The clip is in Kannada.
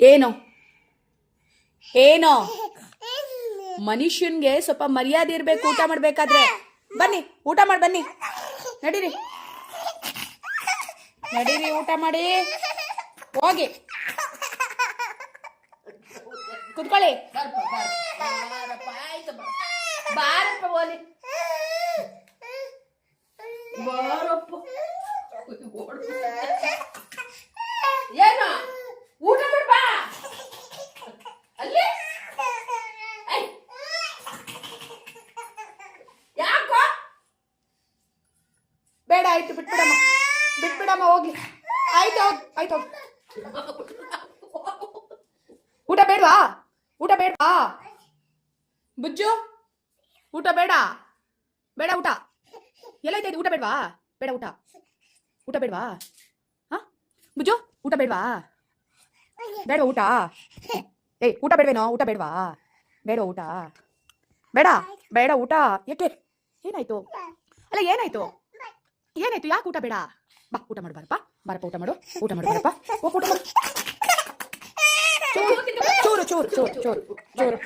ಏನು? ಏನೋ? ಮನುಷ್ಯನ್ಗೆ ಸ್ವಲ್ಪ ಮರ್ಯಾದೆ ಇರ್ಬೇಕು ಊಟ ಮಾಡ್ಬೇಕಾದ್ರೆ. ಬನ್ನಿ ಊಟ ಮಾಡಿ ಬನ್ನಿ. ನಡೀರಿ. ನಡೀರಿ ಊಟ ಮಾಡಿ. ಹೋಗಿ. ಕುತ್ಕೊಳ್ಳಿ. ಬಾರಪ್ಪ ಓಲಿ ಬಾರಪ್ಪ ಏನು ಊಟ ಮಾಡ್ ಬಾ ಅಲ್ಲಿ ಐ. ಯಾಕೋ ಬೇಡ, ಆಯ್ತು, ಬಿಟ್ಬಿಡಮ್ಮ. ಬಿಟ್ಬಿಡಮ್ಮ, ಹೋಗ್ಲಿ. ಆಯ್ತು ಆಯ್ತು. ಊಟ ಬೇಡವಾ? ಊಟ ಬೇಡವಾ? ಬುಜ್ಜು, ಊಟ ಬೇಡ. ಬೇಡ ಊಟ. ಎಲ್ಲ ಐತೆ ಊಟ ಬೇಡವಾ? ಬೇಡ ಊಟ. ಊಟ ಬೇಡವಾ? ಹಾ? ಬುಜ್ಜು, ಊಟ ಬೇಡವಾ? ಬೇಡ ಊಟ. ಏಯ್, ಊಟ ಬೇಡವೇನೋ? ಊಟ ಬೇಡವಾ? ಬೇಡ ಊಟ. ಬೇಡ ಬೇಡ ಊಟ. ಯಾಕೆ ಏನಾಯ್ತು? ಅಲ್ಲ, ಏನಾಯ್ತು? ಏನಾಯ್ತು ಯಾಕೆ ಊಟ ಬೇಡ? ಬಾ ಊಟ ಮಾಡು ಬಾರಪ್ಪ. ಬಾರಪ್ಪ ಊಟ ಮಾಡು ಊಟ ಮಾಡು ಬಾರಪ್ಪ. ಓ ಊಟ ಮಾಡು. ಚೋರು ಚೂರು ಚೂರು ಚೂರು ಚೂರು ಚೂರು.